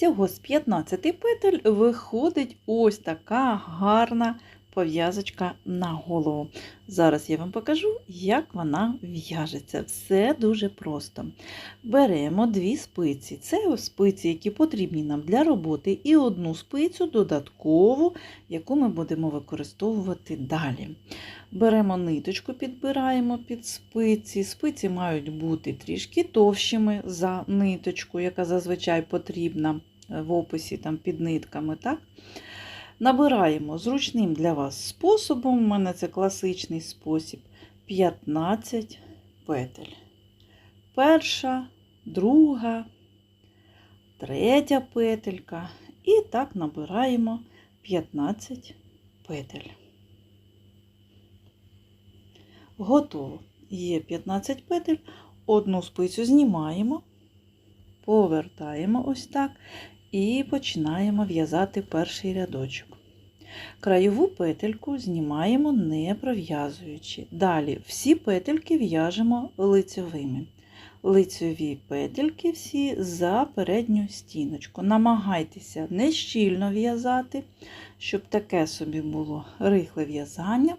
Всього з 15 петель виходить ось така гарна пов'язочка на голову. Зараз я вам покажу, як вона в'яжеться. Все дуже просто. Беремо дві спиці. Це спиці, які потрібні нам для роботи, і одну спицю додаткову, яку ми будемо використовувати далі. Беремо ниточку, підбираємо під спиці. Спиці мають бути трішки товщими за ниточку, яка зазвичай потрібна в описі там, під нитками. Так? Набираємо зручним для вас способом, у мене це класичний спосіб, 15 петель. Перша, друга, третя петелька. І так набираємо 15 петель. Готово. Є 15 петель. Одну спицю знімаємо, повертаємо ось так і починаємо в'язати перший рядочок. Краєву петельку знімаємо не пров'язуючи. Далі всі петельки в'яжемо лицьовими. Лицьові петельки всі за передню стіночку. Намагайтеся не щільно в'язати, щоб таке собі було рихле в'язання.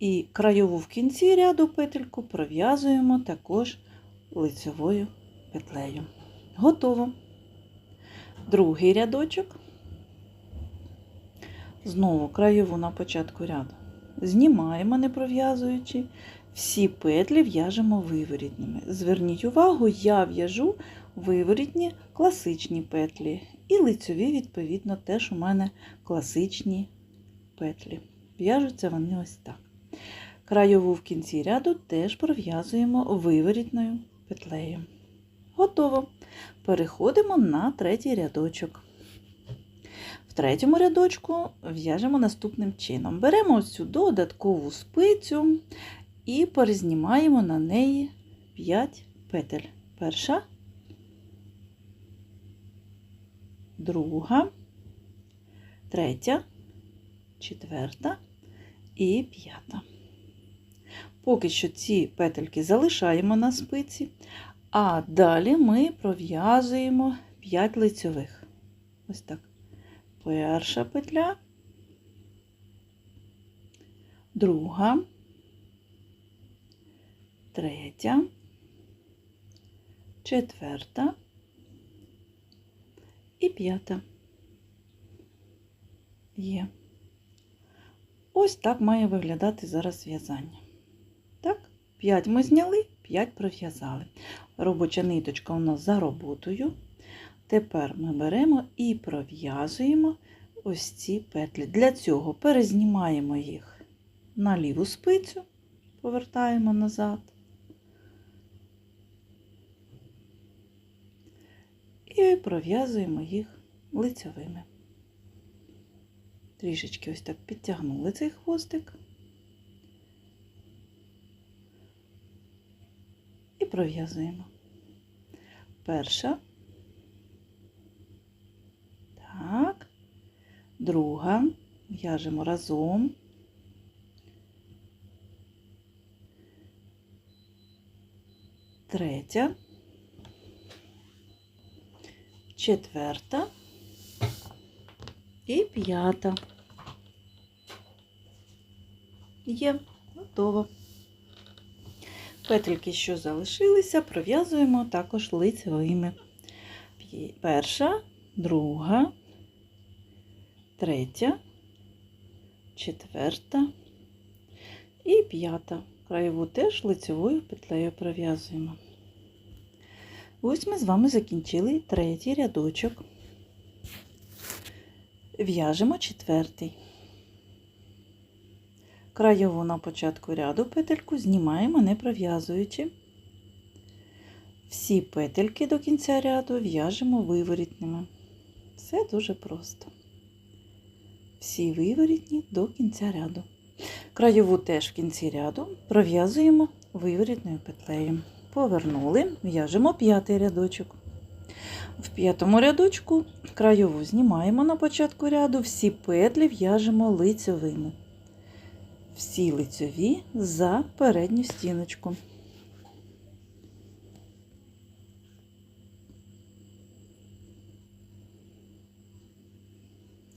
І краєву в кінці ряду петельку пров'язуємо також лицевою петлею. Готово. Другий рядочок. Знову краєву на початку ряду. Знімаємо, не пров'язуючи. Всі петлі в'яжемо виворітніми. Зверніть увагу, я в'яжу виворітні класичні петлі. І лицьові, відповідно, теж у мене класичні петлі. В'яжуться вони ось так. Краєву в кінці ряду теж пров'язуємо виворітною петлею. Готово. Переходимо на третій рядочок. В третьому рядочку в'яжемо наступним чином. Беремо цю додаткову спицю і перезнімаємо на неї 5 петель. Перша, друга, третя, четверта і п'ята. Поки що ці петельки залишаємо на спиці, а далі ми пров'язуємо 5 лицьових. Ось так. Перша петля, друга, третя, четверта і п'ята. Є. Ось так має виглядати зараз в'язання. Так, 5 ми зняли, 5 пров'язали. Робоча ниточка у нас за роботою. Тепер ми беремо і пров'язуємо ось ці петлі. Для цього перезнімаємо їх на ліву спицю, повертаємо назад. І пров'язуємо їх лицьовими. Трішечки ось так підтягнули цей хвостик. І пров'язуємо. Перша. Так. Друга. В'яжемо разом. Третя. Четверта. І п'ята. Є, готово. Петельки, що залишилися, пров'язуємо також лицевими. Перша, друга, третя, четверта і п'ята. Краєву теж лицевою петлею пров'язуємо. Ось ми з вами закінчили третій рядочок. В'яжемо четвертий. Краєву на початку ряду петельку знімаємо, не пров'язуючи. Всі петельки до кінця ряду в'яжемо виворітними. Все дуже просто. Всі виворітні до кінця ряду. Краєву теж в кінці ряду пров'язуємо виворітною петлею. Повернули, в'яжемо п'ятий рядочок. В п'ятому рядочку краєву знімаємо на початку ряду, всі петлі в'яжемо лицьовими. Всі лицьові за передню стіночку.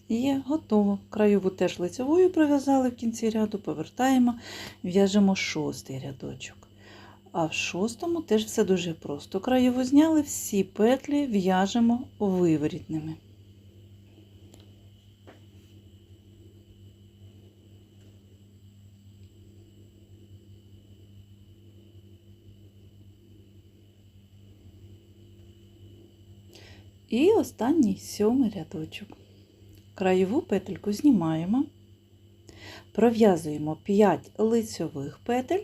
Є, готово. Краєву теж лицевою пров'язали в кінці ряду, повертаємо, в'яжемо шостий рядочок. А в шостому теж все дуже просто. Краєву зняли, всі петлі в'яжемо виворітними. І останній сьомий рядочок. Краєву петельку знімаємо, пров'язуємо 5 лицьових петель.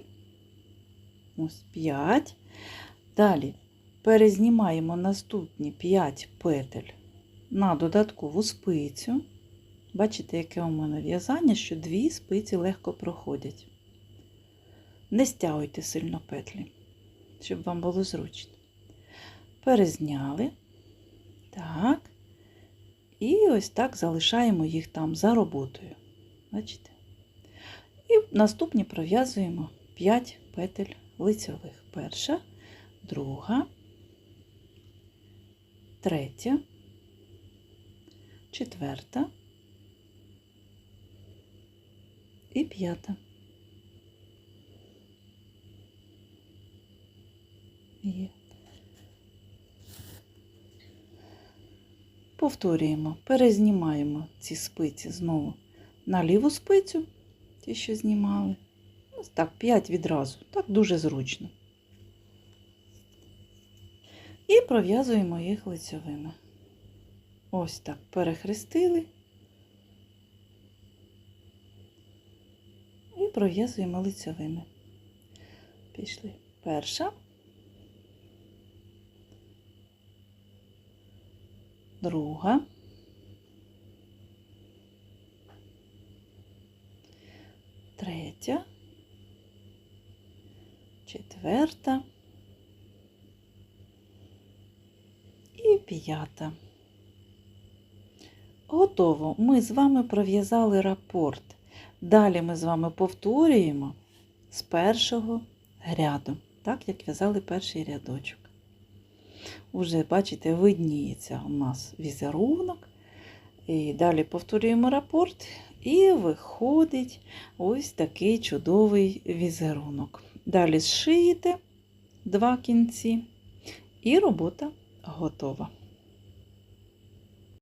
Ось 5. Далі перезнімаємо наступні 5 петель на додаткову спицю. Бачите, яке у мене в'язання, що дві спиці легко проходять. Не стягуйте сильно петлі, щоб вам було зручно. Перезняли. Так. І ось так залишаємо їх там за роботою. Бачите? І наступні пров'язуємо 5 петель лицьових. Перша, друга, третя, четверта і п'ята. Є. Повторюємо, перезнімаємо ці спиці знову на ліву спицю, ті, що знімали. Ось так, 5 відразу, так дуже зручно. І пров'язуємо їх лицьовими. Ось так, перехрестили і пров'язуємо лицьовими. Пішли. Перша. Друга, третя, четверта і п'ята. Готово. Ми з вами пров'язали рапорт. Далі ми з вами повторюємо з першого ряду, так як в'язали перший рядочок. Уже, бачите, видніється у нас візерунок. І далі повторюємо рапорт, і виходить ось такий чудовий візерунок. Далі зшиєте два кінці, і робота готова.